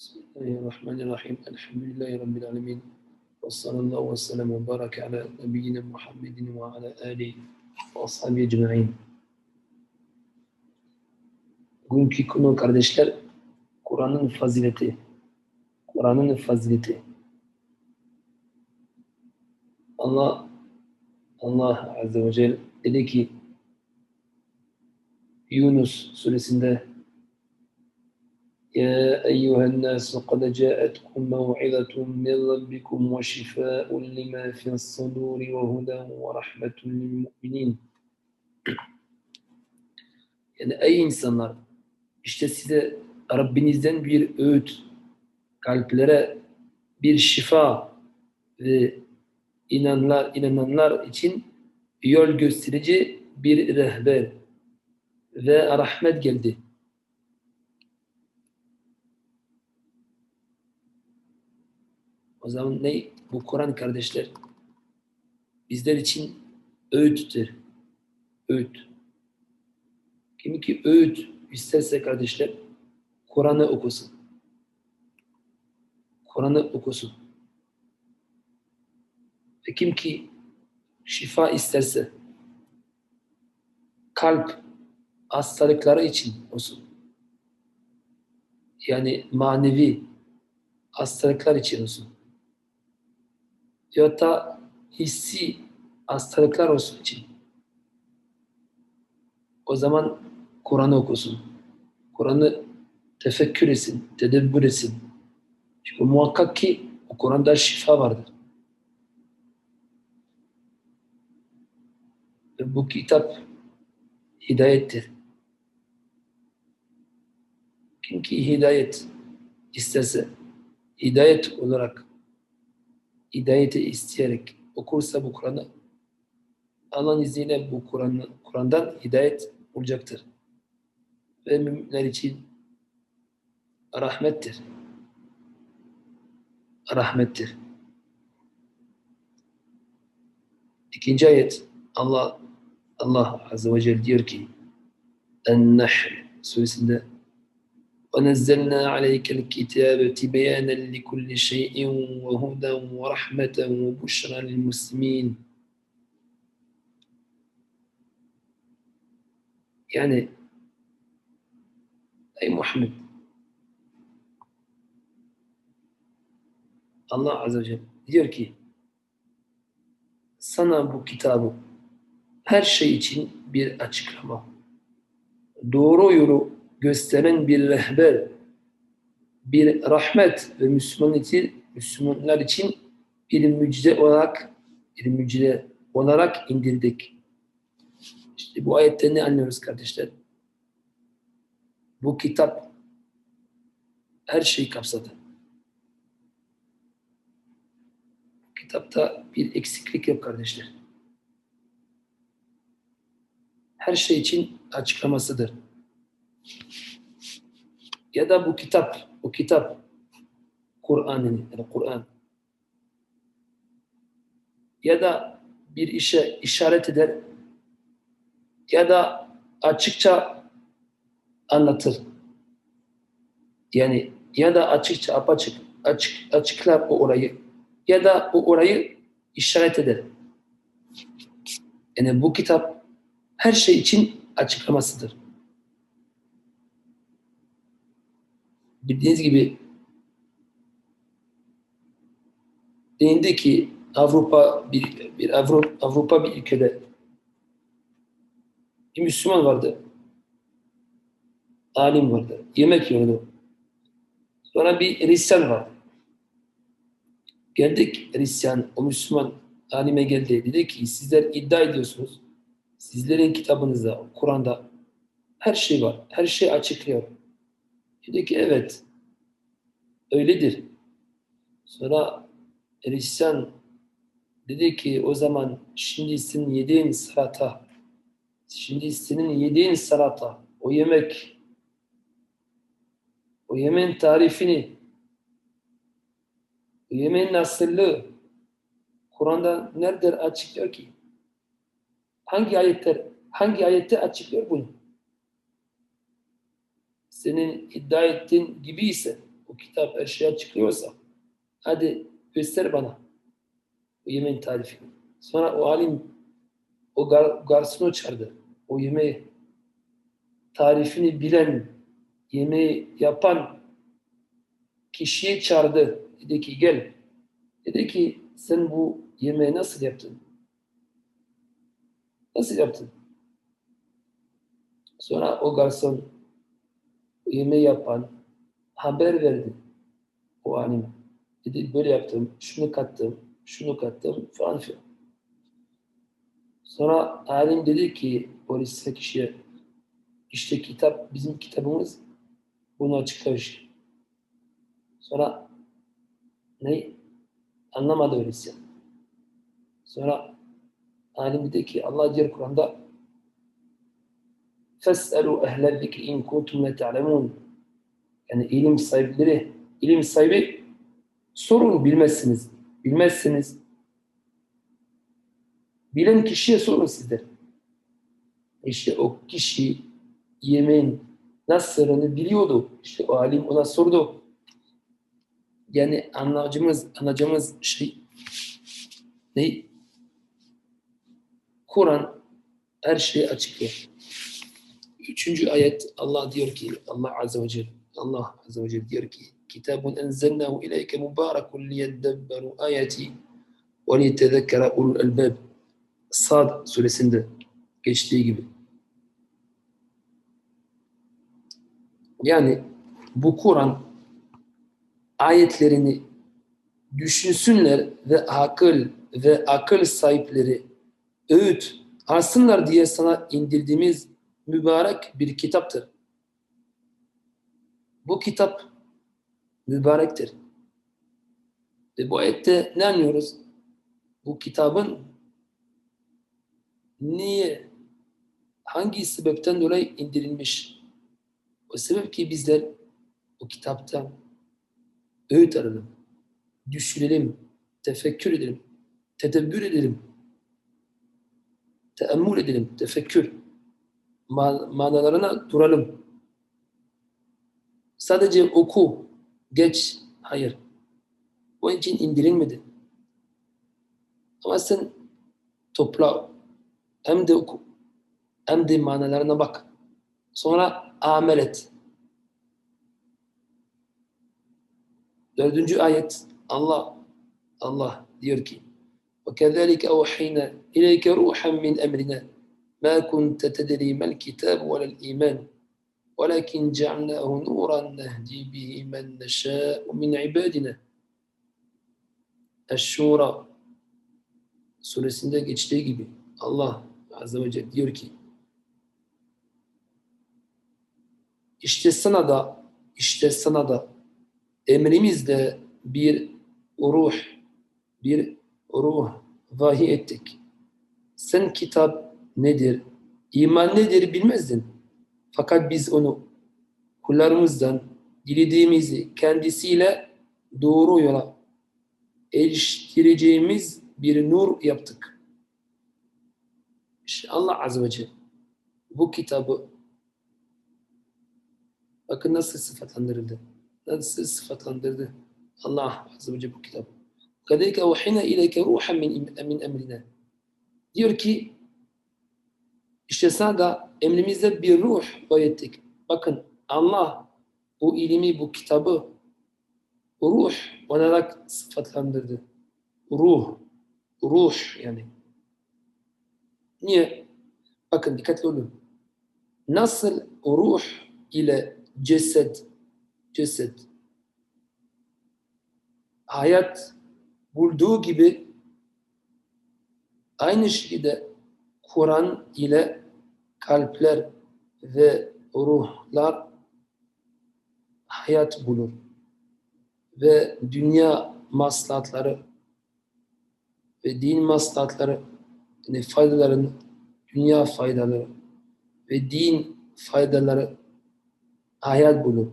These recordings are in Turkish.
Bismillahirrahmanirrahim. Elhamdülillahi Rabbil alemin. Ve sallallahu ve sellem ve barak ala nebiyyina Muhammedin ve ala alihi ve ashabi ecma'in. Bugünkü konu kardeşler, Kur'an'ın fazileti. Kur'an'ın fazileti. Allah Allah Azze ve Celle dedi ki Yunus suresinde يا أيها الناس قد جاءتكم موعظة من ربكم وشفاء لما في الصدور وهدى ورحمة للمؤمنين Yani ey insanlar işte size Rabbinizden bir öğüt, kalplere bir şifa ve inanlar, inananlar için yol gösterici bir rehber ve rahmet geldi. O zaman ne? Bu Kur'an kardeşler bizler için öğüttür. Öğüt. Kim ki öğüt isterse kardeşler Kur'an'ı okusun. Kur'an'ı okusun. Ve kim ki şifa isterse kalp hastalıkları için olsun. Yani manevi hastalıklar için olsun. Ya da hissi hastalıklar olsun için. O zaman Kur'an'ı okusun. Kur'an'ı tefekkür etsin, tedebbür etsin. Çünkü muhakkak ki o Kur'an'da şifa vardır. Ve bu kitap hidayettir. Kim ki hidayet isterse, hidayet olarak hidayeti isteyerek okursa bu Kur'an'ı Allah'ın izniyle bu Kur'an Kur'an'dan hidayet olacaktır. Ve müminler için rahmettir. Rahmettir. İkinci ayet Allah Allah Azze ve Celle diyor ki En-Nahl suresinde وَنَزَّلْنَا عَلَيْكَ الْكِتَابَ تِبَيَانًا لِكُلِّ شَيْءٍ وَهُدًى وَرَحْمَةً وَبُشْرًا لِلْمُسْلِمِينَ Yani Ey Muhammed Allah Azze ve Celle diyor ki sana bu kitabı her şey için bir açıklama doğru yolu gösteren bir rehber, bir rahmet ve Müslüman için, Müslümanlar için bir müjde olarak bir müjde olarak indirdik. İşte bu ayette ne anlıyoruz kardeşler? Bu kitap her şeyi kapsadı. Kitapta bir eksiklik yok kardeşler. Her şey için açıklamasıdır ya da bu kitap, bu kitap Kur'an'ın, yani Kur'an ya da bir işe işaret eder ya da açıkça anlatır. Yani ya da açıkça apaçık açık açıklar o orayı ya da o orayı işaret eder. Yani bu kitap her şey için açıklamasıdır. Bildiğiniz gibi değindi ki Avrupa bir, bir Avrupa, Avrupa bir ülkede bir Müslüman vardı. Alim vardı. Yemek yiyordu. Sonra bir Hristiyan vardı. Geldik Hristiyan, o Müslüman alime geldi. Dedi ki sizler iddia ediyorsunuz. Sizlerin kitabınızda, Kur'an'da her şey var. Her şey açıklıyor. Dedi ki evet öyledir. Sonra Hristiyan dedi ki o zaman şimdi senin yediğin salata şimdi senin yediğin salata o yemek o yemeğin tarifini o yemeğin nasıllığı Kur'an'da nerede açıklıyor ki? Hangi ayetler hangi ayette açıklıyor bunu? Senin iddia ettiğin gibi ise bu kitap her şeyi açıklıyorsa hadi göster bana bu yemeğin tarifini. Sonra o alim o gar, garsonu çağırdı. O yemeği tarifini bilen, yemeği yapan kişiyi çağırdı. Dedi ki gel. Dedi ki sen bu yemeği nasıl yaptın? Nasıl yaptın? Sonra o garson yemeği yapan haber verdi o anime. Dedi böyle yaptım, şunu kattım, şunu kattım falan filan. Sonra alim dedi ki polise kişiye işte kitap bizim kitabımız bunu açıklar. Sonra ne? Anlamadı öyleyse. Sonra alim dedi ki Allah diyor Kur'an'da فَاسْأَلُوا اَهْلَ الذِّكْرِ اِنْ كُنْتُمْ لَا تَعْلَمُونَ Yani ilim sahipleri, ilim sahibi sorun bilmezsiniz. Bilmezsiniz. Bilen kişiye sorun sizler. İşte o kişi yemeğin nasılını biliyordu. İşte o alim ona sordu. Yani anlayacağımız, anlayacağımız şey ne? Kur'an her şeyi açıklıyor. Üçüncü ayet Allah diyor ki Allah Azze ve Celle Allah Azze ve Celle diyor ki Kitabun enzelnahu ileyke mübarekun liyeddebberu ayeti ve liyetezekkere ulul elbab Sad suresinde geçtiği gibi. Yani bu Kur'an ayetlerini düşünsünler ve akıl ve akıl sahipleri öğüt alsınlar diye sana indirdiğimiz mübarek bir kitaptır. Bu kitap mübarektir. Ve bu ayette ne anlıyoruz? Bu kitabın niye, hangi sebepten dolayı indirilmiş? O sebep ki bizler o kitaptan öğüt aralım, düşünelim, tefekkür edelim, tedebbür edelim, teemmül edelim, tefekkür, manalarına duralım. Sadece oku, geç, hayır. O için indirilmedi. Ama sen topla, hem de oku, hem de manalarına bak. Sonra amel et. Dördüncü ayet Allah Allah diyor ki وَكَذَلِكَ أَوْحَيْنَا إِلَيْكَ رُوحًا مِنْ أَمْرِنَا مَا كُنْتَ تَدْرِي مَا الْكِتَابُ وَلَا الْإِيمَانُ وَلَكِنْ جَعَلْنَاهُ نُورًا نَهْدِي بِهِ مَنْ نَشَاءُ مِنْ عِبَادِنَا Eş-Şura suresinde geçtiği gibi Allah Azze ve Celle diyor ki işte sana da işte sana da emrimizde bir ruh bir ruh vahiy ettik. Sen kitap nedir, iman nedir bilmezdin. Fakat biz onu kullarımızdan dilediğimizi kendisiyle doğru yola eriştireceğimiz bir nur yaptık. İşte Allah Azze ve Celle bu kitabı bakın nasıl sıfatlandırıldı. Nasıl sıfatlandırdı Allah Azze ve Celle bu kitabı. كَذَلِكَ وَحِنَا اِلَيْكَ رُوحًا مِنْ, min emrine. Diyor ki işte sana da emrimizde bir ruh öğrettik. Bakın Allah bu ilimi, bu kitabı ruh olarak sıfatlandırdı. Ruh. Ruh yani. Niye? Bakın dikkatli olun. Nasıl ruh ile ceset, ceset hayat bulduğu gibi aynı şekilde Kur'an ile kalpler ve ruhlar hayat bulur. Ve dünya maslahatları ve din maslahatları yani faydaların dünya faydaları ve din faydaları hayat bulur.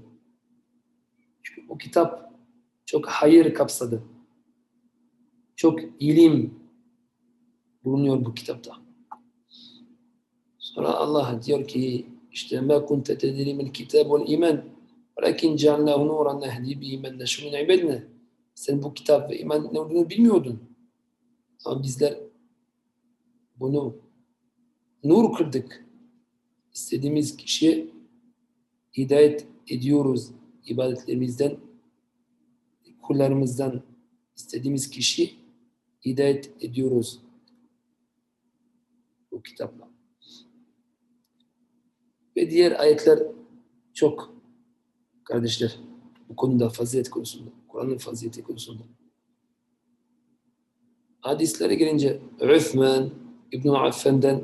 Çünkü bu kitap çok hayır kapsadı. Çok ilim bulunuyor bu kitapta. Sonra Allah diyor ki işte ma kunte tedri min kitab vel iman velakin cealnahu nuran nehdi bihi men neşu min. Sen bu kitap ve iman ne olduğunu bilmiyordun. Ama bizler bunu nur kırdık. İstediğimiz kişiye hidayet ediyoruz ibadetlerimizden, kullarımızdan istediğimiz kişi hidayet ediyoruz bu kitapla. Ve diğer ayetler çok kardeşler bu konuda fazilet konusunda, Kur'an'ın fazileti konusunda. Hadislere gelince Üthman İbn Affan'dan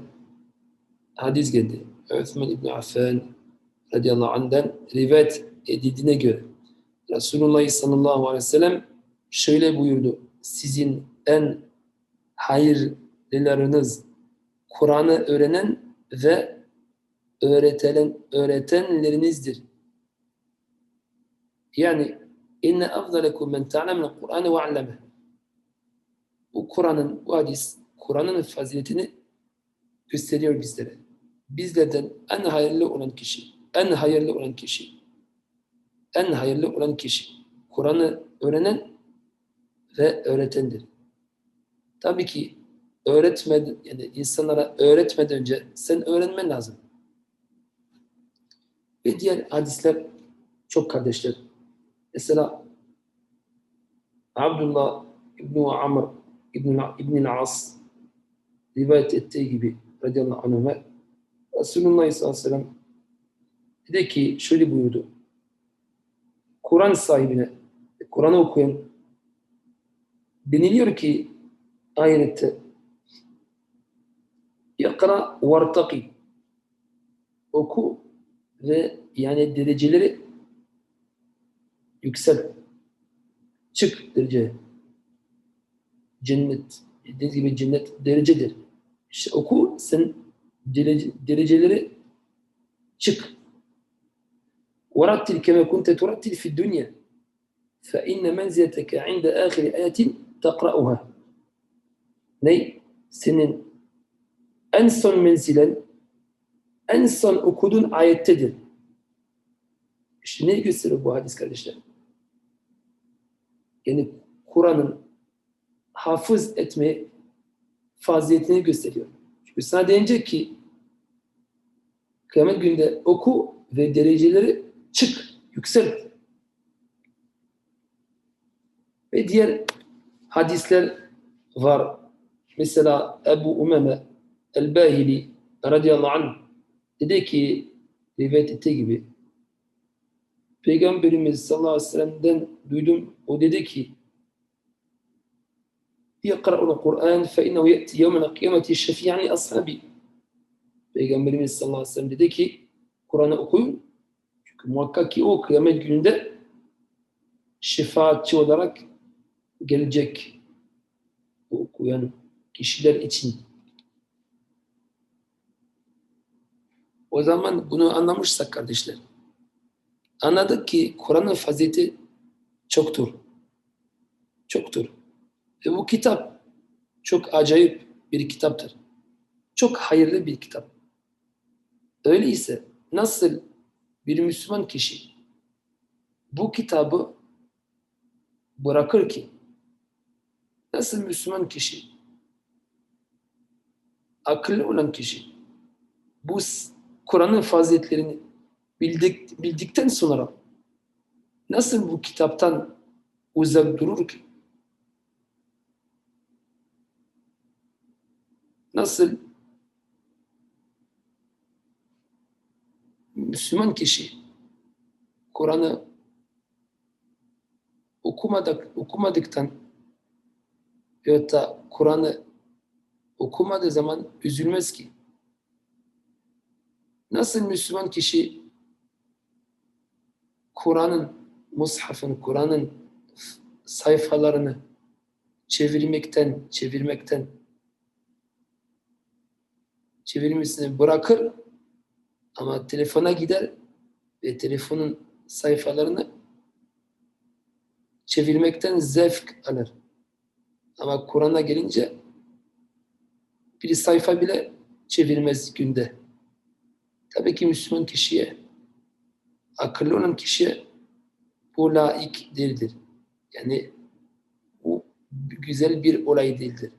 hadis geldi. Üthman İbn Affan radıyallahu anh'den rivayet edildiğine göre Resulullah sallallahu aleyhi ve sellem şöyle buyurdu. Sizin en hayırlılarınız Kur'an'ı öğrenen ve öğretilen öğretenlerinizdir. Yani inne afdalekum men ta'lemel Kur'an'ı ve alleme. Bu Kur'an'ın, bu hadis, Kur'an'ın faziletini gösteriyor bizlere. Bizlerden en hayırlı olan kişi, en hayırlı olan kişi, en hayırlı olan kişi, Kur'an'ı öğrenen ve öğretendir. Tabii ki öğretmeden, yani insanlara öğretmeden önce sen öğrenmen lazım. Ve diğer hadisler çok kardeşler. Mesela Abdullah İbn Amr İbn İbn As rivayet ettiği gibi radıyallahu anh'a Resulullah sallallahu aleyhi ve dedi ki şöyle buyurdu. Kur'an sahibine, Kur'an'ı okuyan deniliyor ki ayette yakra vartaki oku ve yani dereceleri yüksel. Çık derece. Cennet. Dediğiniz gibi cennet derecedir. İşte oku sen derece, dereceleri çık. ورتل كما كنت ترتل في الدنيا فإن منزلتك عند آخر آية تقرأها ney? Senin en son menzilen en son okuduğun ayettedir. İşte ne gösteriyor bu hadis kardeşler? Yani Kur'an'ın hafız etme faziyetini gösteriyor. Çünkü sana denecek ki kıyamet günde oku ve dereceleri çık, yüksel. Ve diğer hadisler var. Mesela Ebu Umeme El-Bahili radıyallahu anh dedi ki rivayet ettiği gibi Peygamberimiz sallallahu aleyhi ve sellem'den duydum. O dedi ki يقرأ القرآن فإنه يأتي يوم القيامة شفيعا لأصحابي Peygamberimiz sallallahu aleyhi ve sellem dedi ki Kur'an'ı okuyun. Çünkü muhakkak ki o kıyamet gününde şefaatçi olarak gelecek okuyan kişiler için. O zaman bunu anlamışsak kardeşler, anladık ki Kur'an'ın fazileti çoktur. Çoktur. Ve bu kitap çok acayip bir kitaptır. Çok hayırlı bir kitap. Öyleyse nasıl bir Müslüman kişi bu kitabı bırakır ki nasıl Müslüman kişi akıllı olan kişi bu Kur'an'ın faziletlerini bildik, bildikten sonra nasıl bu kitaptan uzak durur ki? Nasıl Müslüman kişi Kur'an'ı okumadık, okumadıktan veyahut da Kur'an'ı okumadığı zaman üzülmez ki. Nasıl Müslüman kişi Kur'an'ın, mushafın, Kur'an'ın sayfalarını çevirmekten, çevirmekten çevirmesini bırakır ama telefona gider ve telefonun sayfalarını çevirmekten zevk alır. Ama Kur'an'a gelince bir sayfa bile çevirmez günde. Tabii ki Müslüman kişiye akıllı olan kişi bu laik değildir. Yani bu güzel bir olay değildir.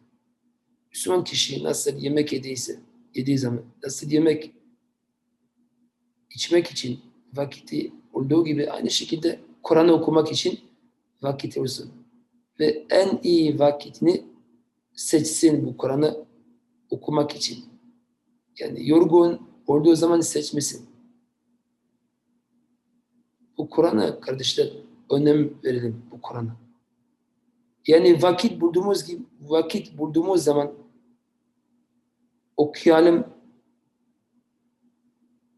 Müslüman kişi nasıl yemek yediyse, yediği zaman nasıl yemek içmek için vakiti olduğu gibi aynı şekilde Kur'an'ı okumak için vakit olsun. Ve en iyi vakitini seçsin bu Kur'an'ı okumak için. Yani yorgun olduğu zaman seçmesin. Bu Kur'an'a kardeşler önem verelim bu Kur'an'a. Yani vakit bulduğumuz gibi vakit bulduğumuz zaman okuyalım.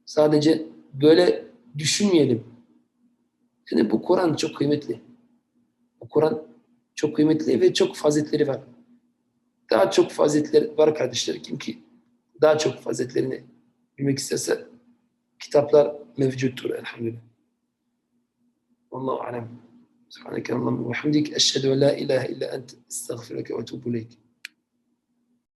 Sadece böyle düşünmeyelim. Yani bu Kur'an çok kıymetli. Bu Kur'an çok kıymetli ve çok faziletleri var. Daha çok faziletleri var kardeşler. Kim ki daha çok faziletlerini bilmek isterse kitaplar mevcuttur elhamdülillah. Wallahu alem. Subhaneke Allah'ım ve hamdik. Eşhedü en la ilahe illa ent. Estağfirüke ve etubu ileyk.